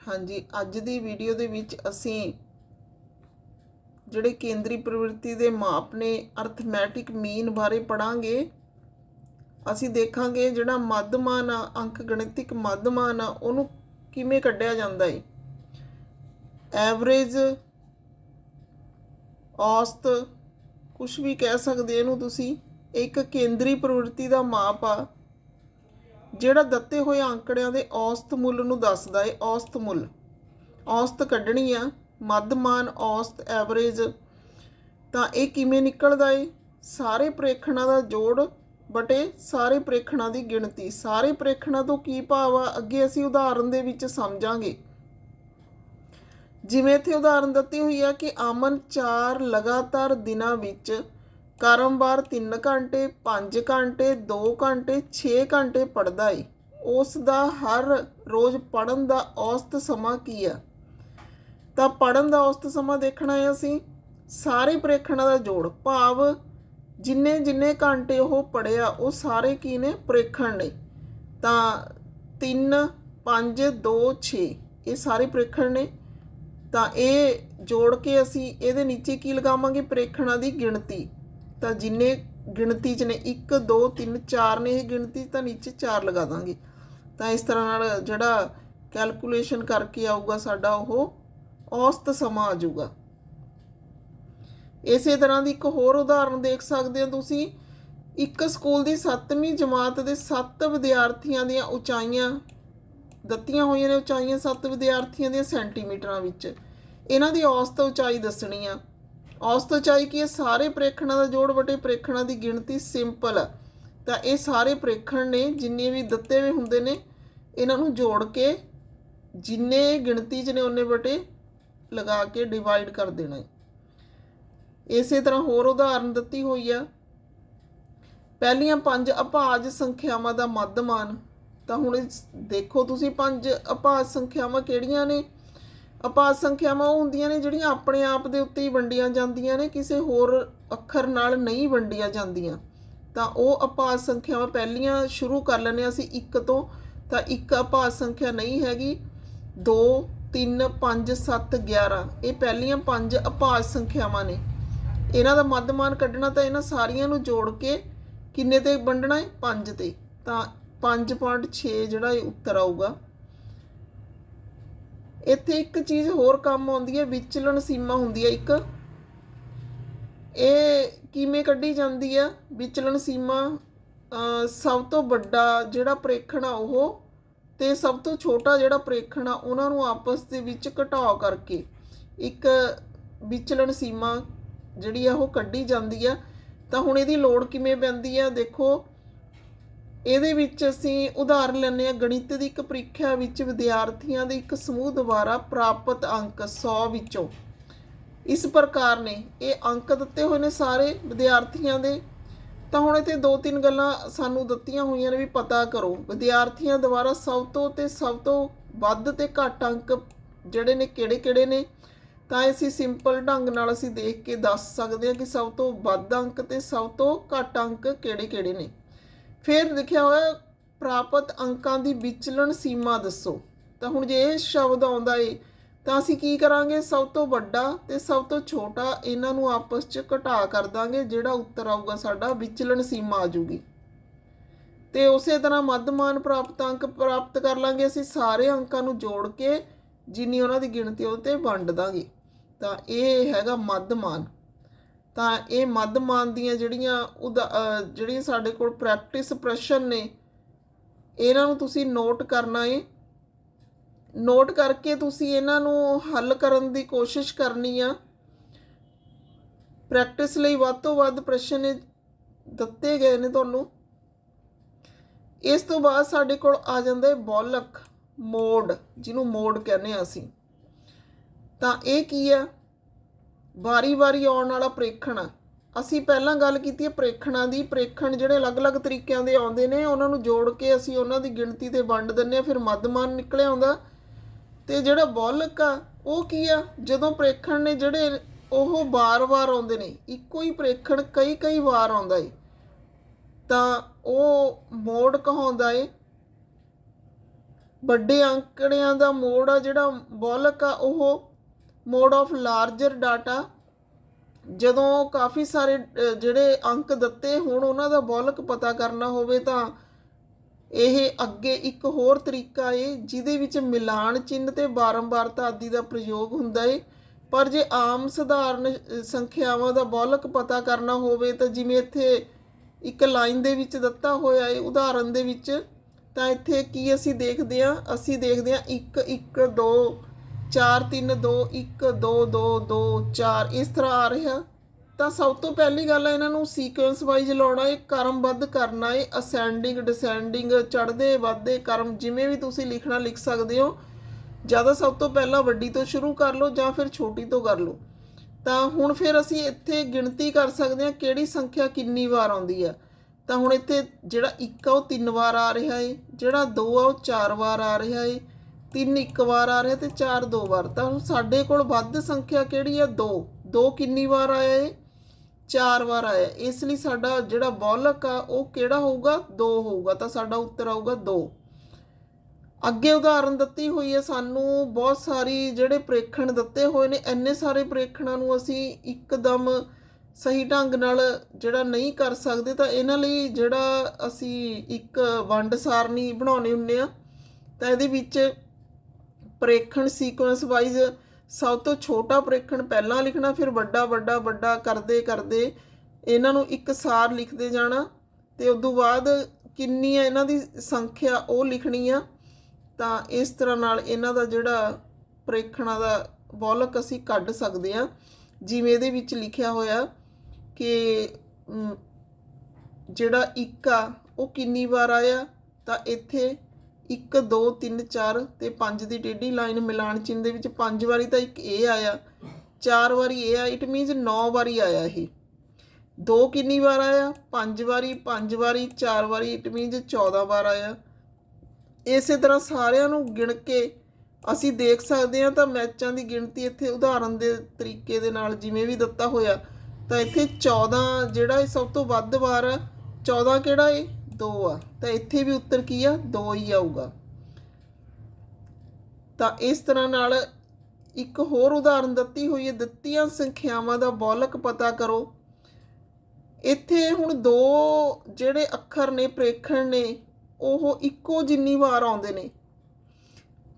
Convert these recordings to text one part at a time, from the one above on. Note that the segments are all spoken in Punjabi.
ਹਾਂਜੀ, ਅੱਜ ਦੀ ਵੀਡੀਓ ਦੇ ਵਿੱਚ ਅਸੀਂ ਜਿਹੜੇ ਕੇਂਦਰੀ ਪ੍ਰਵਿਰਤੀ ਦੇ ਮਾਪ ਨੇ ਅਰਥਮੈਟਿਕ ਮੀਨ ਬਾਰੇ ਪੜਾਂਗੇ ਅਸੀਂ ਦੇਖਾਂਗੇ ਜਿਹੜਾ ਮੱਧਮਾਨ ਆ, ਅੰਕ ਗਣਿਤਿਕ ਮੱਧਮਾਨ ਆ, ਉਹਨੂੰ ਕਿਵੇਂ ਕੱਢਿਆ ਜਾਂਦਾ ਹੈ ਐਵਰੇਜ ਔਸਤ ਕੁਝ ਵੀ ਕਹਿ ਸਕਦੇ ਇਹਨੂੰ ਤੁਸੀਂ। ਇੱਕ ਕੇਂਦਰੀ ਪ੍ਰਵਿਰਤੀ ਦਾ ਮਾਪ ਆ ਜਿਹੜਾ ਦਿੱਤੇ ਹੋਏ ਅੰਕੜਿਆਂ ਦੇ ਔਸਤ ਮੁੱਲ ਨੂੰ ਦੱਸਦਾ ਹੈ ਔਸਤ ਮੁੱਲ। ਔਸਤ ਕੱਢਣੀ ਆ ਮੱਧਮਾਨ ਔਸਤ ਐਵਰੇਜ। ਤਾਂ ਇਹ ਕਿਵੇਂ ਨਿਕਲਦਾ ਏ? ਸਾਰੇ ਪ੍ਰੇਖਣਾਂ ਦਾ ਜੋੜ ਬਟੇ ਸਾਰੇ ਪ੍ਰੇਖਣਾਂ ਦੀ ਗਿਣਤੀ। ਸਾਰੇ ਪ੍ਰੇਖਣਾਂ ਤੋਂ ਕੀ ਭਾਵ ਆ? ਅੱਗੇ ਅਸੀਂ ਉਦਾਹਰਨ ਦੇ ਵਿੱਚ ਸਮਝਾਂਗੇ। ਜਿਵੇਂ ਇੱਥੇ ਉਦਾਹਰਨ ਦਿੱਤੀ ਹੋਈ ਆ ਕਿ ਅਮਨ 4 ਲਗਾਤਾਰ ਦਿਨਾਂ ਵਿੱਚ ਕਰਮਵਾਰ 3 ਘੰਟੇ 5 ਘੰਟੇ 2 ਘੰਟੇ 6 ਘੰਟੇ ਪੜਦਾ ਏ। ਉਸ ਦਾ ਹਰ ਰੋਜ਼ ਪੜਨ ਦਾ ਔਸਤ ਸਮਾਂ ਕੀ ਆ? ਤਾਂ ਪੜਨ ਦਾ ਔਸਤ ਸਮਾਂ ਦੇਖਣਾ ਹੈ ਅਸੀਂ। ਸਾਰੇ ਪ੍ਰੇਖਣਾਂ ਦਾ ਜੋੜ, ਭਾਵ ਜਿੰਨੇ ਜਿੰਨੇ ਘੰਟੇ ਉਹ ਪੜਿਆ ਉਹ ਸਾਰੇ ਕੀ ਨੇ? ਪ੍ਰੇਖਣ ਨੇ। ਤਾਂ 3 5 2 6 ਇਹ ਸਾਰੇ ਪ੍ਰੇਖਣ ਨੇ। ਤਾਂ ਇਹ ਜੋੜ ਕੇ ਅਸੀਂ ਇਹਦੇ ਨੀਚੇ ਕੀ ਲਗਾਵਾਂਗੇ? ਪ੍ਰੇਖਣਾਂ ਦੀ ਗਿਣਤੀ। ਤਾਂ ਜਿੰਨੇ ਗਿਣਤੀ ਚ ਨੇ 1 2 3 4 ਨੇ ਇਹ ਗਿਣਤੀ, ਤਾਂ ਨੀਚੇ 4 ਲਗਾ ਦਾਂਗੇ। ਤਾਂ ਇਸ ਤਰ੍ਹਾਂ ਨਾਲ ਜਿਹੜਾ ਕੈਲਕੂਲੇਸ਼ਨ ਕਰਕੇ ਆਊਗਾ ਸਾਡਾ ਉਹ ਔਸਤ ਸਮਾਂ ਆ ਜਾਊਗਾ। ਇਸੇ ਤਰ੍ਹਾਂ ਦੀ ਇੱਕ ਹੋਰ ਉਦਾਹਰਨ ਦੇਖ ਸਕਦੇ ਹੋ ਤੁਸੀਂ। ਇੱਕ ਸਕੂਲ ਦੀ 7ਵੀਂ ਜਮਾਤ ਦੇ 7 ਵਿਦਿਆਰਥੀਆਂ ਦੀਆਂ ਉਚਾਈਆਂ, ਦਿੱਤੀਆਂ ਹੋਈਆਂ ਨੇ ਉਚਾਈਆਂ 7 ਵਿਦਿਆਰਥੀਆਂ ਦੀਆਂ ਸੈਂਟੀਮੀਟਰਾਂ ਵਿੱਚ। ਇਹਨਾਂ ਦੀ ਔਸਤ ਉਚਾਈ ਦੱਸਣੀ ਆ। ਔਸਤ ਉਚਾਈ ਕਿ ਇਹ ਸਾਰੇ ਪ੍ਰੇਖਣਾਂ ਦਾ ਜੋੜ ਵਟੇ ਪ੍ਰੇਖਣਾਂ ਦੀ ਗਿਣਤੀ ਸਿੰਪਲ ਆ। ਤਾਂ ਇਹ ਸਾਰੇ ਪ੍ਰੇਖਣ ਨੇ ਜਿੰਨੇ ਵੀ ਦਿੱਤੇ ਹੋਏ ਹੁੰਦੇ ਨੇ, ਇਹਨਾਂ ਨੂੰ ਜੋੜ ਕੇ ਜਿੰਨੇ ਗਿਣਤੀ 'ਚ ਨੇ ਉਹਨੇ ਵਟੇ ਲਗਾ ਕੇ ਡਿਵਾਈਡ ਕਰ ਦੇਣਾ ਹੈ। ਇਸੇ ਤਰ੍ਹਾਂ ਹੋਰ ਉਦਾਹਰਨ ਦਿੱਤੀ ਹੋਈ ਆ। ਪਹਿਲੀਆਂ ਪੰਜ ਅਭਾਜ ਸੰਖਿਆਵਾਂ ਦਾ ਮੱਧਮਾਨ। ਤਾਂ ਹੁਣ ਦੇਖੋ ਤੁਸੀਂ ਪੰਜ ਅਭਾਜ ਸੰਖਿਆਵਾਂ ਕਿਹੜੀਆਂ ਨੇ? ਅਭਾਜ ਸੰਖਿਆਵਾਂ ਉਹ ਹੁੰਦੀਆਂ ਨੇ ਜਿਹੜੀਆਂ ਆਪਣੇ ਆਪ ਦੇ ਉੱਤੇ ਹੀ ਵੰਡੀਆਂ ਜਾਂਦੀਆਂ ਨੇ, ਕਿਸੇ ਹੋਰ ਅੱਖਰ ਨਾਲ ਨਹੀਂ ਵੰਡੀਆਂ ਜਾਂਦੀਆਂ। ਤਾਂ ਉਹ ਅਭਾਜ ਸੰਖਿਆਵਾਂ ਪਹਿਲੀਆਂ ਸ਼ੁਰੂ ਕਰ ਲੈਣੇ ਅਸੀਂ ਇੱਕ ਤੋਂ। ਤਾਂ ਇੱਕ ਅਭਾਜ ਸੰਖਿਆ ਨਹੀਂ ਹੈਗੀ। 2 3 5 7 11 ਇਹ ਪਹਿਲੀਆਂ ਪੰਜ ਅਭਾਜ ਸੰਖਿਆਵਾਂ ਨੇ। ਇਹਨਾਂ ਦਾ ਮੱਧਮਾਨ ਕੱਢਣਾ ਤਾਂ ਇਹਨਾਂ ਸਾਰੀਆਂ ਨੂੰ ਜੋੜ ਕੇ ਕਿੰਨੇ ਤੇ ਵੰਡਣਾ ਹੈ? 5 ਤੇ। ਤਾਂ 5.6 ਜਿਹੜਾ ਇਹ ਉੱਤਰ ਆਊਗਾ। ਇੱਥੇ ਇੱਕ ਚੀਜ਼ ਹੋਰ ਕੰਮ ਆਉਂਦੀ ਹੈ, ਵਿਚਲਣ ਸੀਮਾ ਹੁੰਦੀ ਹੈ ਇੱਕ। ਇਹ ਕਿਵੇਂ ਕੱਢੀ ਜਾਂਦੀ ਹੈ ਵਿਚਲਣ ਸੀਮਾ ਸਭ ਤੋਂ ਵੱਡਾ ਜਿਹੜਾ ਪ੍ਰੇਖਣ ਆ ਉਹ ਤੇ ਸਭ ਤੋਂ ਛੋਟਾ ਜਿਹੜਾ ਪ੍ਰੇਖਣ ਆ, ਉਹਨਾਂ ਨੂੰ ਆਪਸ ਦੇ ਵਿੱਚ ਘਟਾਓ ਕਰਕੇ ਇੱਕ ਵਿਚਲਣ ਸੀਮਾ ਜਿਹੜੀ ਆ ਉਹ ਕੱਢੀ ਜਾਂਦੀ ਆ। ਤਾਂ ਹੁਣ ਇਹਦੀ ਲੋੜ ਕਿਵੇਂ ਪੈਂਦੀ ਆ? ਦੇਖੋ ਇਹਦੇ ਵਿੱਚ ਅਸੀਂ ਉਦਾਹਰਨ ਲੈਂਦੇ ਹਾਂ ਗਣਿਤ ਦੀ ਇੱਕ ਪ੍ਰੀਖਿਆ ਵਿੱਚ ਵਿਦਿਆਰਥੀਆਂ ਦੇ ਇੱਕ ਸਮੂਹ ਦੁਆਰਾ ਪ੍ਰਾਪਤ ਅੰਕ 100 ਵਿੱਚੋਂ। ਇਸ ਪ੍ਰਕਾਰ ਨੇ ਇਹ ਅੰਕ ਦਿੱਤੇ ਹੋਏ ਨੇ ਸਾਰੇ ਵਿਦਿਆਰਥੀਆਂ ਦੇ। ਤਾਂ ਹੁਣ ਇੱਥੇ ਦੋ ਤਿੰਨ ਗੱਲਾਂ ਸਾਨੂੰ ਦਿੱਤੀਆਂ ਹੋਈਆਂ ਨੇ ਵੀ ਪਤਾ ਕਰੋ। ਵਿਦਿਆਰਥੀਆਂ ਦੁਆਰਾ ਸਭ ਤੋਂ ਤੇ ਸਭ ਤੋਂ ਵੱਧ ਤੇ ਘੱਟ ਅੰਕ ਜਿਹੜੇ ਨੇ ਕਿਹੜੇ-ਕਿਹੜੇ ਨੇ? ਤਾਂ ਅਸੀਂ ਸਿੰਪਲ ਢੰਗ ਨਾਲ ਅਸੀਂ ਦੇਖ ਕੇ ਦੱਸ ਸਕਦੇ ਹਾਂ ਕਿ ਸਭ ਤੋਂ ਵੱਧ ਅੰਕ ਤੇ ਸਭ ਤੋਂ ਘੱਟ ਅੰਕ ਕਿਹੜੇ-ਕਿਹੜੇ ਨੇ। ਫਿਰ ਲਿਖਿਆ ਹੋਇਆ ਪ੍ਰਾਪਤ ਅੰਕਾਂ ਦੀ ਵਿਚਲਣ ਸੀਮਾ ਦੱਸੋ। ਤਾਂ ਹੁਣ ਜੇ ਇਹ ਸ਼ਬਦ ਆਉਂਦਾ ਏ, ਤਾਂ ਅਸੀਂ ਕੀ ਕਰਾਂਗੇ? ਸਭ ਤੋਂ ਵੱਡਾ ਤੇ ਸਭ ਤੋਂ ਛੋਟਾ ਇਹਨਾਂ ਨੂੰ ਆਪਸ 'ਚ ਘਟਾ ਕਰ ਦਾਂਗੇ, ਜਿਹੜਾ ਉੱਤਰ ਆਊਗਾ ਸਾਡਾ, ਵਿਚਲਣ ਸੀਮਾ ਆ ਜੂਗੀ। ਤੇ ਉਸੇ ਤਰ੍ਹਾਂ ਮੱਧਮਾਨ ਪ੍ਰਾਪਤ ਅੰਕ ਪ੍ਰਾਪਤ ਕਰ ਲਾਂਗੇ ਅਸੀਂ ਸਾਰੇ ਅੰਕਾਂ ਨੂੰ ਜੋੜ ਕੇ, ਜਿੰਨੀ ਉਹਨਾਂ ਦੀ ਗਿਣਤੀ ਉਹ ਤੇ ਵੰਡ ਦਾਂਗੇ। ਤਾਂ ਇਹ ਹੈਗਾ ਮੱਧਮਾਨ ਤਾਂ ਇਹ ਮੱਧਮਾਨ ਦੀਆਂ ਜਿਹੜੀਆਂ ਉਦਾ- ਜਿਹੜੀਆਂ ਸਾਡੇ ਕੋਲ ਪ੍ਰੈਕਟਿਸ ਪ੍ਰਸ਼ਨ ਨੇ, ਇਹਨਾਂ ਨੂੰ ਤੁਸੀਂ ਨੋਟ ਕਰਨਾ ਏ। ਨੋਟ ਕਰਕੇ ਤੁਸੀਂ ਇਹਨਾਂ ਨੂੰ ਹੱਲ ਕਰਨ ਦੀ ਕੋਸ਼ਿਸ਼ ਕਰਨੀ ਆ। ਪ੍ਰੈਕਟਿਸ ਲਈ ਵੱਧ ਤੋਂ ਵੱਧ ਪ੍ਰਸ਼ਨ ਦਿੱਤੇ ਗਏ ਨੇ ਤੁਹਾਨੂੰ। ਇਸ ਤੋਂ ਬਾਅਦ ਸਾਡੇ ਕੋਲ ਆ ਜਾਂਦਾ ਹੈ ਬੋਲਕ ਮੋਡ ਜਿਹਨੂੰ ਮੋਡ ਕਹਿੰਦੇ ਆ ਅਸੀਂ। ਤਾਂ ਇਹ ਕੀ ਆ? ਵਾਰੀ-ਵਾਰੀ ਆਉਣ ਵਾਲਾ ਪ੍ਰੇਖਣ ਆ। ਅਸੀਂ ਪਹਿਲਾਂ ਗੱਲ ਕੀਤੀ ਹੈ ਪ੍ਰੇਖਣਾਂ ਦੀ। ਪ੍ਰੇਖਣ ਜਿਹੜੇ ਅਲੱਗ-ਅਲੱਗ ਤਰੀਕਿਆਂ ਦੇ ਆਉਂਦੇ ਨੇ, ਉਹਨਾਂ ਨੂੰ ਜੋੜ ਕੇ ਅਸੀਂ ਉਹਨਾਂ ਦੀ ਗਿਣਤੀ ਤੇ ਵੰਡ ਦਿੰਨੇ ਆ ਫਿਰ ਮੱਧਮਾਨ ਨਿਕਲਿਆ ਆਉਂਦਾ ਤੇ ਜਿਹੜਾ ਬੌਲਕ ਆ, ਉਹ ਕੀ ਆ? ਜਦੋਂ ਪ੍ਰੇਖਣ ਨੇ ਜਿਹੜੇ ਉਹ ਵਾਰ-ਵਾਰ ਆਉਂਦੇ ਨੇ, ਇੱਕੋ ਹੀ ਪ੍ਰੇਖਣ ਕਈ-ਕਈ ਵਾਰ ਆਉਂਦਾ ਏ। ਤਾਂ ਉਹ ਮੋੜ ਕਹਾਉਂਦਾ ਏ। ਵੱਡੇ ਅੰਕੜਿਆਂ ਦਾ ਮੋੜ ਆ ਜਿਹੜਾ ਬੋਲਕ ਆ, ਉਹ ਮੋਡ ਆਫ ਲਾਰਜਰ ਡਾਟਾ, ਜਦੋਂ ਕਾਫੀ ਸਾਰੇ ਜਿਹੜੇ ਅੰਕ ਦਿੱਤੇ ਹੁਣ, ਉਹਨਾਂ ਦਾ ਬੋਲਕ ਪਤਾ ਕਰਨਾ ਹੋਵੇ ਤਾਂ ਇਹ ਅੱਗੇ ਇੱਕ ਹੋਰ ਤਰੀਕਾ ਏ, ਜਿਹਦੇ ਵਿੱਚ ਮਿਲਾਨ ਚਿੰਨ੍ਹ ਤੇ ਬਾਰੰਬਾਰਤਾ ਆਦਿ ਦਾ ਪ੍ਰਯੋਗ ਹੁੰਦਾ ਏ। ਪਰ ਜੇ ਆਮ ਸਧਾਰਨ ਸੰਖਿਆਵਾਂ ਦਾ ਬੋਲਕ ਪਤਾ ਕਰਨਾ ਹੋਵੇ ਤਾਂ ਜਿਵੇਂ ਇੱਥੇ ਇੱਕ ਲਾਈਨ ਦੇ ਵਿੱਚ ਦਿੱਤਾ ਹੋਇਆ ਏ, ਉਦਾਹਰਨ ਦੇ ਵਿੱਚ, ਤਾਂ ਇੱਥੇ ਕੀ ਅਸੀਂ ਦੇਖਦੇ ਹਾਂ ਅਸੀਂ ਦੇਖਦੇ ਹਾਂ 1 1 2 4 3 2 1 2 2 2 4 ਇਸ ਤਰ੍ਹਾਂ ਆ ਰਿਹਾ। ਤਾਂ ਸਭ ਤੋਂ ਪਹਿਲੀ ਗੱਲ ਹੈ ਇਹਨਾਂ ਨੂੰ ਸੀਕੁਐਂਸ ਵਾਈਜ਼ ਲਾਉਣਾ ਹੈ ਕਰਮਬੱਧ ਕਰਨਾ ਹੈ ਅਸੈਂਡਿੰਗ ਡਿਸੈਂਡਿੰਗ ਚੜ੍ਹਦੇ, ਵੱਧਦੇ, ਕਰਮ ਜਿਵੇਂ ਵੀ ਤੁਸੀਂ ਲਿਖਣਾ ਲਿਖ ਸਕਦੇ ਹੋ। ਜ਼ਿਆਦਾ ਸਭ ਤੋਂ ਪਹਿਲਾਂ ਵੱਡੀ ਤੋਂ ਸ਼ੁਰੂ ਕਰ ਲਓ ਜਾਂ ਫਿਰ ਛੋਟੀ ਤੋਂ ਕਰ ਲਓ। ਤਾਂ ਹੁਣ ਫਿਰ ਅਸੀਂ ਇੱਥੇ ਗਿਣਤੀ ਕਰ ਸਕਦੇ ਹਾਂ ਕਿਹੜੀ ਸੰਖਿਆ ਕਿੰਨੀ ਵਾਰ ਆਉਂਦੀ ਆ। ਤਾਂ ਹੁਣ ਇੱਥੇ ਜਿਹੜਾ 1 ਆ, ਉਹ 3 ਵਾਰ ਆ ਰਿਹਾ ਏ, ਜਿਹੜਾ 2 ਆ, ਉਹ 4 ਵਾਰ ਆ ਰਿਹਾ ਏ। ਤਿੰਨ ਇੱਕ ਵਾਰ ਆ ਰਿਹਾ ਤੇ ਚਾਰ ਦੋ ਵਾਰ। ਤਾਂ ਹੁਣ ਸਾਡੇ ਕੋਲ ਵੱਧ ਸੰਖਿਆ ਕਿਹੜੀ ਆ? 2 2 ਕਿੰਨੀ ਵਾਰ ਆਇਆ ਏ ਚਾਰ ਵਾਰ ਆਇਆ। ਇਸ ਲਈ ਸਾਡਾ ਜਿਹੜਾ ਬੋਲਕ ਆ, ਉਹ ਕਿਹੜਾ ਹੋਊਗਾ? 2 ਹੋਊਗਾ। ਤਾਂ ਸਾਡਾ ਉੱਤਰ ਆਊਗਾ 2 ਅੱਗੇ ਉਦਾਹਰਨ ਦਿੱਤੀ ਹੋਈ ਹੈ ਸਾਨੂੰ, ਬਹੁਤ ਸਾਰੀ ਜਿਹੜੇ ਪ੍ਰੇਖਣ ਦਿੱਤੇ ਹੋਏ ਨੇ, ਇੰਨੇ ਸਾਰੇ ਪ੍ਰੇਖਣਾਂ ਨੂੰ ਅਸੀਂ ਇੱਕਦਮ ਸਹੀ ਢੰਗ ਨਾਲ ਜਿਹੜਾ ਨਹੀਂ ਕਰ ਸਕਦੇ, ਤਾਂ ਇਹਨਾਂ ਲਈ ਜਿਹੜਾ ਅਸੀਂ ਇੱਕ ਵੰਡ ਸਾਰਣੀ ਬਣਾਉਣੀ ਹੁੰਨੇ ਆ, ਤਾਂ ਇਹਦੇ ਵਿੱਚ ਪ੍ਰੇਖਣ ਸੀਕੁਐਂਸ ਵਾਈਜ਼ ਸਭ ਤੋਂ ਛੋਟਾ ਪ੍ਰੇਖਣ ਪਹਿਲਾਂ ਲਿਖਣਾ, ਫਿਰ ਵੱਡਾ ਵੱਡਾ ਵੱਡਾ ਕਰਦੇ ਕਰਦੇ ਇਹਨਾਂ ਨੂੰ ਇੱਕ ਸਾਰ ਲਿਖਦੇ ਜਾਣਾ ਤੇ ਉਸ ਤੋਂ ਬਾਅਦ ਕਿੰਨੀ ਹੈ ਇਹਨਾਂ ਦੀ ਸੰਖਿਆ ਉਹ ਲਿਖਣੀ ਆ। ਤਾਂ ਇਸ ਤਰ੍ਹਾਂ ਨਾਲ ਇਹਨਾਂ ਦਾ ਜਿਹੜਾ ਪ੍ਰੇਖਣਾਂ ਦਾ ਬੋਲਕ ਅਸੀਂ ਕੱਢ ਸਕਦੇ ਆ ਜਿਵੇਂ ਇਹਦੇ ਵਿੱਚ ਲਿਖਿਆ ਹੋਇਆ ਕਿ ਜਿਹੜਾ ਇੱਕ ਆ, ਉਹ ਕਿੰਨੀ ਵਾਰ ਆਇਆ? ਤਾਂ ਇੱਥੇ 1 2 3 4 ਤੇ 5 ਦੀ ਟੇਢੀ ਲਾਈਨ ਮਿਲਾਨ ਚਿੰਨ੍ਹ ਦੇ ਵਿੱਚ 5 ਵਾਰੀ ਤਾਂ ਇੱਕ ਇਹ ਆਇਆ 4 ਵਾਰੀ ਇਹ ਆਇਆ ਇਟ ਮੀਨਸ 9 ਵਾਰੀ ਆਇਆ ਇਹ। 2 ਕਿੰਨੀ ਵਾਰ ਆਇਆ? 5 ਵਾਰੀ 5 ਵਾਰੀ 4 ਵਾਰੀ ਇਟ ਮੀਨਸ 14 ਵਾਰ ਆਇਆ। ਇਸੇ ਤਰ੍ਹਾਂ ਸਾਰਿਆਂ ਨੂੰ ਗਿਣ ਕੇ ਅਸੀਂ ਦੇਖ ਸਕਦੇ ਹਾਂ ਤਾਂ ਮੈਚਾਂ ਦੀ ਗਿਣਤੀ ਇੱਥੇ ਉਦਾਹਰਨ ਦੇ ਤਰੀਕੇ ਦੇ ਨਾਲ ਜਿਵੇਂ ਵੀ ਦਿੱਤਾ ਹੋਇਆ, ਤਾਂ ਇੱਥੇ 14 ਜਿਹੜਾ ਇਹ ਸਭ ਤੋਂ ਵੱਧ ਵਾਰ ਆ 14 ਕਿਹੜਾ ਏ? 2 ਆ, ਤਾਂ ਇੱਥੇ ਵੀ ਉੱਤਰ ਕੀ ਆ? 2 ਹੀ ਆਊਗਾ। ਤਾਂ ਇਸ ਤਰ੍ਹਾਂ ਨਾਲ ਇੱਕ ਹੋਰ ਉਦਾਹਰਨ ਦਿੱਤੀ ਹੋਈ ਹੈ, ਦਿੱਤੀਆਂ ਸੰਖਿਆਵਾਂ ਦਾ ਬੋਲਕ ਪਤਾ ਕਰੋ। ਇੱਥੇ ਹੁਣ ਦੋ ਜਿਹੜੇ ਅੱਖਰ ਨੇ, ਪ੍ਰੇਖਣ ਨੇ, ਉਹ ਇੱਕੋ ਜਿੰਨੀ ਵਾਰ ਆਉਂਦੇ ਨੇ।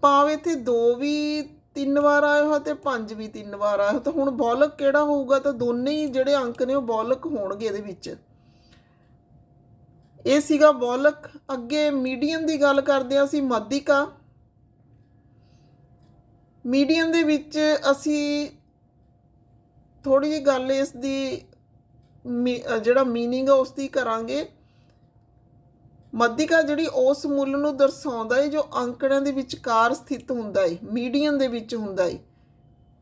ਭਾਵੇਂ ਇੱਥੇ ਦੋ ਵੀ ਤਿੰਨ ਵਾਰ ਆਏ ਹੋ ਤੇ ਪੰਜ ਵੀ ਤਿੰਨ ਵਾਰ ਆਏ ਹੋ ਤਾਂ ਹੁਣ ਬੋਲਕ ਕਿਹੜਾ ਹੋਊਗਾ? ਤਾਂ ਦੋਨੇ ਹੀ ਜਿਹੜੇ ਅੰਕ ਨੇ, ਉਹ ਬੋਲਕ ਹੋਣਗੇ ਇਹਦੇ ਵਿੱਚ। ਇਹ ਸੀਗਾ ਬੋਲਕ ਅੱਗੇ ਮੀਡੀਅਨ ਦੀ ਗੱਲ ਕਰਦੇ ਹਾਂ ਅਸੀਂ ਮੱਧਿਕਾ ਮੀਡੀਅਨ ਦੇ ਵਿੱਚ ਅਸੀਂ ਥੋੜੀ ਜਿਹੀ ਗੱਲ ਇਸ ਦੀ ਮੀ- ਅ, ਜਿਹੜਾ मीनिंग ਹੈ ਉਸ ਦੀ ਕਰਾਂਗੇ ਮੱਧਿਕਾ ਜਿਹੜੀ ਉਸ ਮੁੱਲ ਨੂੰ ਦਰਸਾਉਂਦਾ ਹੈ ਜੋ ਅੰਕੜਿਆਂ ਦੇ ਵਿਚਕਾਰ ਸਥਿਤ ਹੁੰਦਾ ਹੈ ਮੀਡੀਅਨ ਦੇ ਵਿੱਚ ਹੁੰਦਾ ਹੈ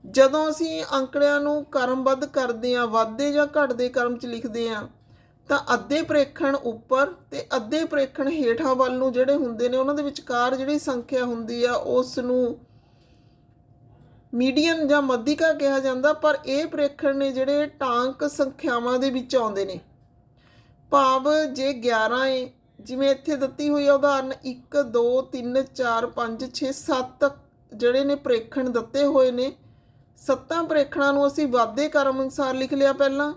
ਜਦੋਂ ਅਸੀਂ ਅੰਕੜਿਆਂ ਨੂੰ ਕਰਮਬੱਧ ਕਰਦੇ ਹਾਂ ਵਾਧੇ ਜਾਂ ਘਟਦੇ ਕਰਮ 'ਚ ਲਿਖਦੇ ਹਾਂ ਤਾਂ ਅੱਧੇ ਪ੍ਰੇਖਣ ਉੱਪਰ ਤੇ ਅੱਧੇ ਪ੍ਰੇਖਣ ਹੇਠਾਂ ਵੱਲ ਨੂੰ ਜਿਹੜੇ ਹੁੰਦੇ ਨੇ, ਉਹਨਾਂ ਦੇ ਵਿਚਕਾਰ ਜਿਹੜੀ ਸੰਖਿਆ ਹੁੰਦੀ ਆ ਉਸ ਨੂੰ ਮੀਡੀਅਨ ਜਾਂ ਮੱਧਿਕਾ ਕਿਹਾ ਜਾਂਦਾ, ਪਰ ਇਹ ਪ੍ਰੇਖਣ ਨੇ ਜਿਹੜੇ ਟਾਂਕ ਸੰਖਿਆਵਾਂ ਦੇ ਵਿੱਚ ਆਉਂਦੇ ਨੇ। ਭਾਵ ਜੇ 11 ਏ, ਜਿਵੇਂ ਇੱਥੇ ਦਿੱਤੀ ਹੋਈ ਆ ਉਦਾਹਰਨ 1 2 3 4 5 6 7 ਜਿਹੜੇ ਨੇ ਪ੍ਰੇਖਣ ਦਿੱਤੇ ਹੋਏ ਨੇ, ਸੱਤਾਂ ਪ੍ਰੇਖਣਾਂ ਨੂੰ ਅਸੀਂ ਵਾਧੇ ਕਰਮ ਅਨੁਸਾਰ ਲਿਖ ਲਿਆ ਪਹਿਲਾਂ।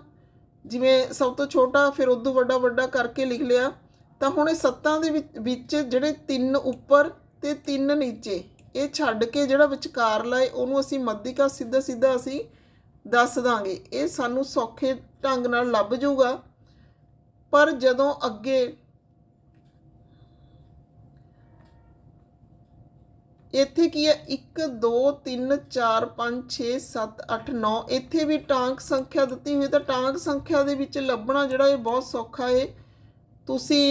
ਜਿਵੇਂ ਸਭ ਤੋਂ ਛੋਟਾ, ਫਿਰ ਉਦੋਂ ਵੱਡਾ ਵੱਡਾ ਕਰਕੇ ਲਿਖ ਲਿਆ, ਤਾਂ ਹੁਣ ਇਹ ਸੱਤਾਂ ਦੇ ਵਿੱਚ ਵਿੱਚ ਜਿਹੜੇ ਤਿੰਨ ਉੱਪਰ ਤੇ ਤਿੰਨ ਨੀਚੇ, ਇਹ ਛੱਡ ਕੇ ਜਿਹੜਾ ਵਿਚਕਾਰਲਾ ਹੈ ਉਹਨੂੰ ਅਸੀਂ ਮੱਧਿਕਾ, ਸਿੱਧਾ ਸਿੱਧਾ ਅਸੀਂ ਦੱਸ ਦਾਂਗੇ। ਇਹ ਸਾਨੂੰ ਸੌਖੇ ਢੰਗ ਨਾਲ ਲੱਭ ਜਾਊਗਾ ਪਰ ਜਦੋਂ ਅੱਗੇ ਇੱਥੇ ਕੀ ਹੈ? 1 2 3 4 5 6 7 8 9 ਇੱਥੇ ਵੀ ਟਾਂਕ ਸੰਖਿਆ ਦਿੱਤੀ ਹੋਈ ਤਾਂ ਟਾਂਕ ਸੰਖਿਆ ਦੇ ਵਿੱਚ ਲੱਭਣਾ ਜਿਹੜਾ ਇਹ ਬਹੁਤ ਸੌਖਾ ਹੈ ਤੁਸੀਂ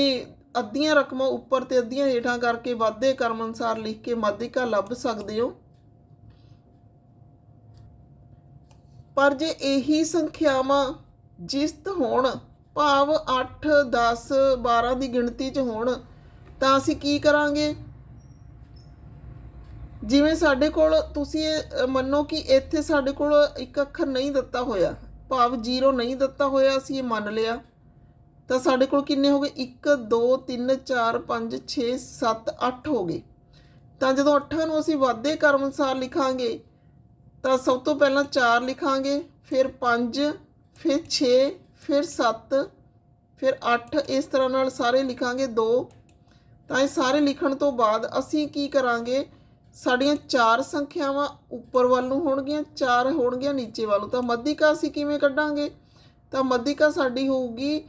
ਅੱਧੀਆਂ ਰਕਮਾਂ ਉੱਪਰ ਤੇ ਅੱਧੀਆਂ ਹੇਠਾਂ ਕਰਕੇ ਵਾਧੇ ਕਰਮ ਅਨੁਸਾਰ ਲਿਖ ਕੇ ਮਾਧਿਕਾ ਲੱਭ ਸਕਦੇ ਹੋ। ਪਰ ਜੇ ਇਹੀ ਸੰਖਿਆਵਾਂ ਜਿਸਤ ਹੋਣ, ਭਾਵ 8 10 12 ਦੀ ਗਿਣਤੀ 'ਚ ਹੋਣ, ਤਾਂ ਅਸੀਂ ਕੀ ਕਰਾਂਗੇ? ਜਿਵੇਂ ਸਾਡੇ ਕੋਲ ਤੁਸੀਂ ਇਹ ਮੰਨੋ ਕਿ ਇੱਥੇ ਸਾਡੇ ਕੋਲ ਇੱਕ ਅੱਖਰ ਨਹੀਂ ਦਿੱਤਾ ਹੋਇਆ। ਭਾਵ 0 ਨਹੀਂ ਦਿੱਤਾ ਹੋਇਆ ਅਸੀਂ ਇਹ ਮੰਨ ਲਿਆ। ਤਾਂ ਸਾਡੇ ਕੋਲ ਕਿੰਨੇ ਹੋ ਗਏ? 1 2 3 4 5 6 7 8 ਹੋ ਗਏ। ਤਾਂ ਜਦੋਂ 8 ਨੂੰ ਅਸੀਂ ਵਾਧੇ ਕਰਮ ਅਨੁਸਾਰ ਲਿਖਾਂਗੇ, ਤਾਂ ਸਭ ਤੋਂ ਪਹਿਲਾਂ 4 ਲਿਖਾਂਗੇ, ਫਿਰ 5 ਫਿਰ 6 ਫਿਰ 7 ਫਿਰ 8 ਇਸ ਤਰ੍ਹਾਂ ਨਾਲ ਸਾਰੇ ਲਿਖਾਂਗੇ 2 ਤਾਂ ਇਹ ਸਾਰੇ ਲਿਖਣ ਤੋਂ ਬਾਅਦ ਅਸੀਂ ਕੀ ਕਰਾਂਗੇ? ਸਾਡੀਆਂ ਚਾਰ ਸੰਖਿਆਵਾਂ ਉੱਪਰ ਵੱਲ ਨੂੰ ਹੋਣਗੀਆਂ, ਚਾਰ ਹੋਣਗੀਆਂ ਨੀਚੇ ਵੱਲ ਨੂੰ। ਤਾਂ ਮੱਧਿਕਾ ਅਸੀਂ ਕਿਵੇਂ ਕੱਢਾਂਗੇ? ਤਾਂ ਮੱਧਿਕਾ ਸਾਡੀ ਹੋਊਗੀ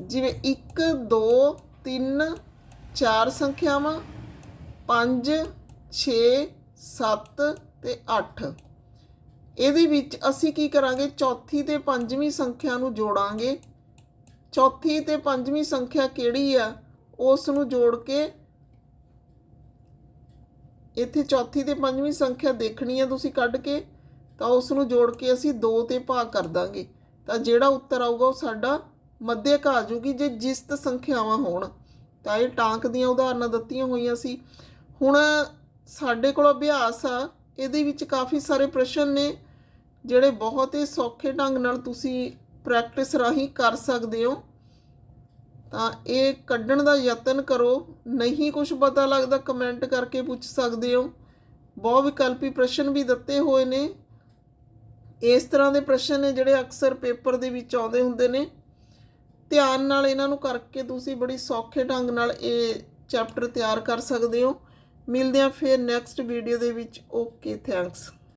ਜਿਵੇਂ 1 2 3 4 ਸੰਖਿਆਵਾਂ 5 6 7 ਤੇ 8 ਇਹਦੇ ਵਿੱਚ ਅਸੀਂ ਕੀ ਕਰਾਂਗੇ? ਚੌਥੀ ਤੇ ਪੰਜਵੀਂ ਸੰਖਿਆ ਨੂੰ ਜੋੜਾਂਗੇ। ਚੌਥੀ ਤੇ ਪੰਜਵੀਂ ਸੰਖਿਆ ਕਿਹੜੀ ਆ? ਉਸ ਨੂੰ ਜੋੜ ਕੇ ਇੱਥੇ ਚੌਥੀ ਤੇ ਪੰਜਵੀਂ ਸੰਖਿਆ ਦੇਖਣੀ ਹੈ ਤੁਸੀਂ ਕੱਢ ਕੇ, ਤਾਂ ਉਸ ਨੂੰ ਜੋੜ ਕੇ ਅਸੀਂ 2 ਤੇ ਭਾਗ ਕਰ ਦਾਂਗੇ। ਤਾਂ ਜਿਹੜਾ ਉੱਤਰ ਆਊਗਾ ਉਹ ਸਾਡਾ ਮੱਧਕ ਆ ਜੂਗੀ ਜੇ ਜਿਸਤ ਸੰਖਿਆਵਾਂ ਹੋਣ। ਤਾਂ ਇਹ ਟਾਂਕ ਦੀਆਂ ਉਦਾਹਰਨਾਂ ਦਿੱਤੀਆਂ ਹੋਈਆਂ ਸੀ। ਹੁਣ ਸਾਡੇ ਕੋਲ ਅਭਿਆਸ ਆ, ਇਹਦੇ ਵਿੱਚ ਕਾਫੀ ਸਾਰੇ ਪ੍ਰਸ਼ਨ ਨੇ, ਜਿਹੜੇ ਬਹੁਤ ਹੀ ਸੌਖੇ ਢੰਗ ਨਾਲ ਤੁਸੀਂ ਪ੍ਰੈਕਟਿਸ ਰਾਹੀਂ ਕਰ ਸਕਦੇ ਹੋ। ਤਾਂ ਇਹ ਕੱਢਣ ਦਾ ਯਤਨ ਕਰੋ। ਨਹੀਂ ਕੁਝ ਪਤਾ ਲੱਗਦਾ ਕਮੈਂਟ ਕਰਕੇ ਪੁੱਛ ਸਕਦੇ ਹੋ। ਬਹੁ ਵਿਕਲਪੀ ਪ੍ਰਸ਼ਨ ਵੀ ਦਿੱਤੇ ਹੋਏ ਨੇ। ਇਸ ਤਰ੍ਹਾਂ ਦੇ ਪ੍ਰਸ਼ਨ ਨੇ ਜਿਹੜੇ ਅਕਸਰ ਪੇਪਰ ਦੇ ਵਿੱਚ ਆਉਂਦੇ ਹੁੰਦੇ ਨੇ। ਧਿਆਨ ਨਾਲ ਇਹਨਾਂ ਨੂੰ ਕਰਕੇ ਤੁਸੀਂ ਬੜੀ ਸੌਖੇ ਢੰਗ ਨਾਲ ਇਹ ਚੈਪਟਰ ਤਿਆਰ ਕਰ ਸਕਦੇ ਹੋ। ਮਿਲਦੇ ਹਾਂ ਫਿਰ ਨੈਕਸਟ ਵੀਡੀਓ ਦੇ ਵਿੱਚ। Okay thanks